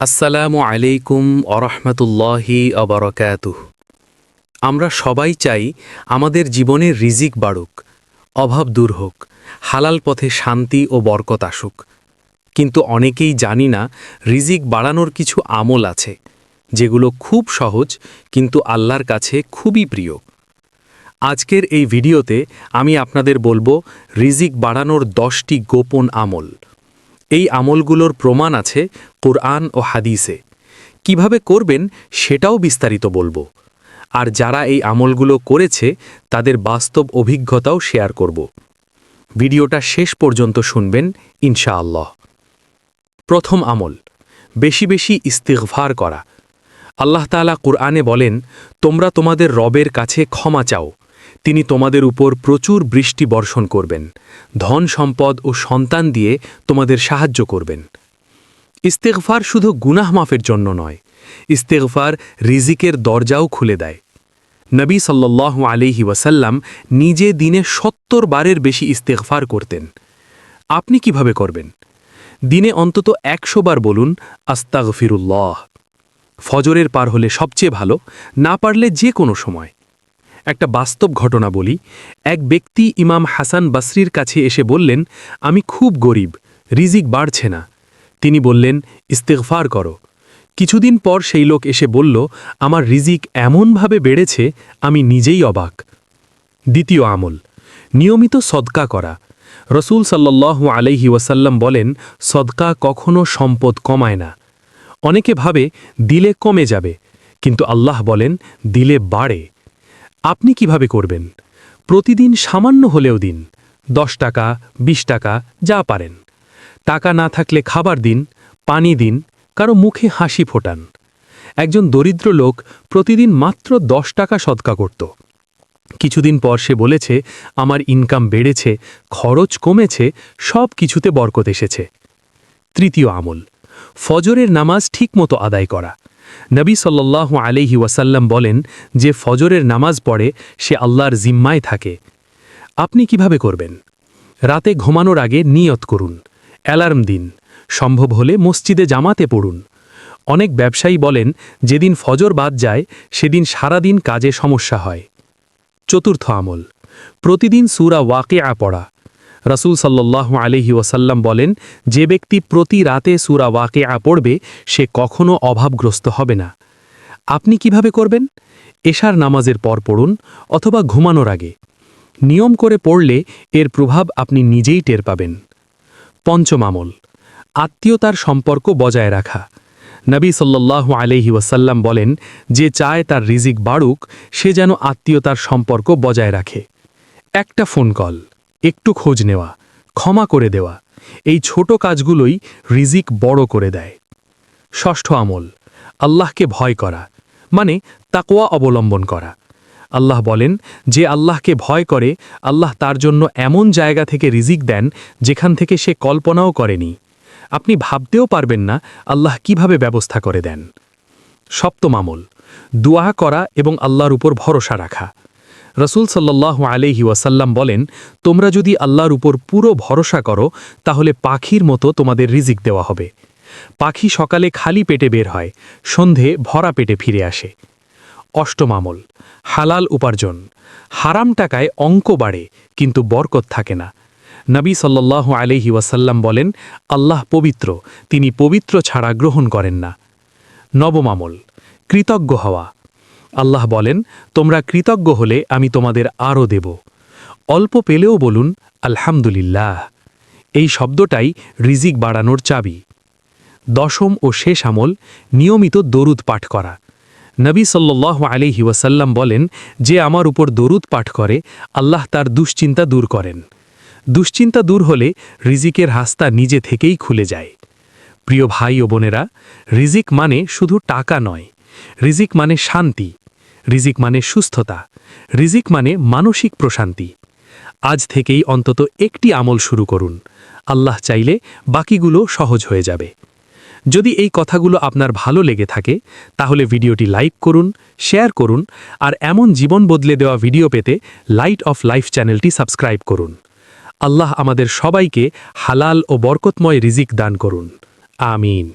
আসসালামু আলাইকুম আরহামতুল্লাহি অবরকাতুহ আমরা সবাই চাই আমাদের জীবনে রিজিক বাড়ুক, অভাব দূর হোক, হালাল পথে শান্তি ও বরকত আসুক। কিন্তু অনেকেই জানি না রিজিক বাড়ানোর কিছু আমল আছে, যেগুলো খুব সহজ কিন্তু আল্লাহর কাছে খুবই প্রিয়। আজকের এই ভিডিওতে আমি আপনাদের বলব রিজিক বাড়ানোর দশটি গোপন আমল। এই আমলগুলোর প্রমাণ আছে কোরআন ও হাদিসে। কীভাবে করবেন সেটাও বিস্তারিত বলব। আর যারা এই আমলগুলো করেছে, তাদের বাস্তব অভিজ্ঞতাও শেয়ার করব। ভিডিওটা শেষ পর্যন্ত শুনবেন, ইনশাআল্লাহ। প্রথম আমল, বেশি বেশি ইস্তিগফার করা। আল্লাহ তাআলা কুরআনে বলেন, তোমরা তোমাদের রবের কাছে ক্ষমা চাও তিনি তোমাদের উপর প্রচুর বৃষ্টি বর্ষণ করবেন, ধন সম্পদ ও সন্তান দিয়ে তোমাদের সাহায্য করবেন। ইস্তেগফার শুধু গুনাহ মাফের জন্য নয়, ইস্তেগফার রিজিকের দরজাও খুলে দেয়। নবী সাল্লাহ আলিহি ওয়াসাল্লাম নিজে দিনে সত্তর বারের বেশি ইস্তেগফার করতেন। আপনি কীভাবে করবেন? দিনে অন্তত একশো বার বলুন, আস্তাগফিরুল্লাহ। ফজরের পার হলে সবচেয়ে ভালো, না পারলে যে কোনো সময়। একটা বাস্তব ঘটনা বলি। এক ব্যক্তি ইমাম হাসান বাসরির কাছে এসে বললেন, আমি খুব গরিব, রিজিক বাড়ছে না। তিনি বললেন, ইস্তেগফার করো। কিছুদিন পর সেই লোক এসে বলল, আমার রিজিক এমনভাবে বেড়েছে, আমি নিজেই অবাক। দ্বিতীয় আমল, নিয়মিত সদকা করা। রসুল সাল্লাহ আলাইহি ওয়াসাল্লাম বলেন, সদকা কখনো সম্পদ কমায় না। অনেকে ভাবে দিলে কমে যাবে, কিন্তু আল্লাহ বলেন, দিলে বাড়ে। আপনি কীভাবে করবেন? প্রতিদিন সামান্য হলেও দিন। দশ টাকা ২০ টাকা, যা পারেন। টাকা না থাকলে খাবার দিন, পানি দিন, কারও মুখে হাসি ফোটান। একজন দরিদ্র লোক প্রতিদিন মাত্র দশ টাকা সদকা করত। কিছুদিন পর সে বলেছে, আমার ইনকাম বেড়েছে, খরচ কমেছে, সব কিছুতে বরকত এসেছে। তৃতীয় আমল, ফজরের নামাজ ঠিকমতো আদায় করা। নবী সাল্লাহ আলিহি ওয়াসাল্লাম বলেন, যে ফজরের নামাজ পড়ে, সে আল্লাহর জিম্মায় থাকে। আপনি কীভাবে করবেন? রাতে ঘুমানোর আগে নিয়ত করুন। অ্যালার্ম দিন। সম্ভব হলে মসজিদে জামাতে পড়ুন। অনেক ব্যবসায়ী বলেন, যেদিন ফজর বাদ যায়, সেদিন সারাদিন কাজে সমস্যা হয়। চতুর্থ আমল। প্রতিদিন সুরা ওয়াকে পড়া। রসুল সাল্লাহ আলহি ওয়াসাল্লাম বলেন, যে ব্যক্তি প্রতি রাতে সুরা ওয়াকে আ পড়বে, সে কখনও অভাবগ্রস্ত হবে না। আপনি কীভাবে করবেন? এশার নামাজের পর পড়ুন অথবা ঘুমানোর আগে। নিয়ম করে পড়লে এর প্রভাব আপনি নিজেই টের পাবেন। পঞ্চম আমল, আত্মীয়তার সম্পর্ক বজায় রাখা। নবী সাল্লাহ আলহি ওয়াসাল্লাম বলেন, যে চায় তার রিজিক বাড়ুক, সে যেন আত্মীয়তার সম্পর্ক বজায় রাখে। একটা ফোন কল একটু খোঁজ নেওয়া, ক্ষমা করে দেওয়া, এই ছোট কাজগুলোই রিজিক বড় করে দেয়। ষষ্ঠ আমল, আল্লাহকে ভয় করা মানে তাকোয়া অবলম্বন করা। আল্লাহ বলেন, যে আল্লাহকে ভয় করে, আল্লাহ তার জন্য এমন জায়গা থেকে রিজিক দেন, যেখান থেকে সে কল্পনাও করেনি। আপনি ভাবতেও পারবেন না আল্লাহ কীভাবে ব্যবস্থা করে দেন। সপ্তম আমল, দোয়া করা এবং আল্লাহর উপর ভরসা রাখা। রসুল সাল্লাহ আলহি ওয়াসাল্লাম বলেন, তোমরা যদি আল্লাহর উপর পুরো ভরসা করো, তাহলে পাখির মতো তোমাদের রিজিক দেওয়া হবে। পাখি সকালে খালি পেটে বের হয়, সন্ধে ভরা পেটে ফিরে আসে। অষ্টম আমল, হালাল উপার্জন। হারাম টাকায় অঙ্ক বাড়ে, কিন্তু বরকত থাকে না। নবী সাল্লাহ আলহি ওয়াসাল্লাম বলেন, আল্লাহ পবিত্র, তিনি পবিত্র ছাড়া গ্রহণ করেন না। নবম আমল, কৃতজ্ঞ হওয়া। আল্লাহ বলেন, তোমরা কৃতজ্ঞ হলে আমি তোমাদের আরও দেব। অল্প পেলেও বলুন, আলহামদুলিল্লাহ। এই শব্দটাই রিজিক বাড়ানোর চাবি। দশম ও শেষ আমল, নিয়মিত দরুদ পাঠ করা। নবী সাল্লাহ আলিহি ওয়াসাল্লাম বলেন, যে আমার উপর দরুদ পাঠ করে, আল্লাহ তার দুশ্চিন্তা দূর করেন। দুশ্চিন্তা দূর হলে রিজিকের হাস্তা নিজে থেকেই খুলে যায়। প্রিয় ভাই ও বোনেরা, রিজিক মানে শুধু টাকা নয়। রিজিক মানে শান্তি। রিজিক মানে সুস্থতা, রিজিক মানে মানসিক প্রশান্তি। আজ থেকেই অন্তত একটি আমল শুরু করুন। আল্লাহ চাইলে বাকিগুলো সহজ হয়ে যাবে। যদি এই কথাগুলো আপনার ভালো লেগে থাকে, তাহলে ভিডিওটি লাইক করুন, শেয়ার করুন, আর এমন জীবন বদলে দেওয়া ভিডিও পেতে লাইট অফ লাইফ চ্যানেলটি সাবস্ক্রাইব করুন। আল্লাহ আমাদের সবাইকে হালাল ও বরকতময় রিজিক দান করুন। আমিন।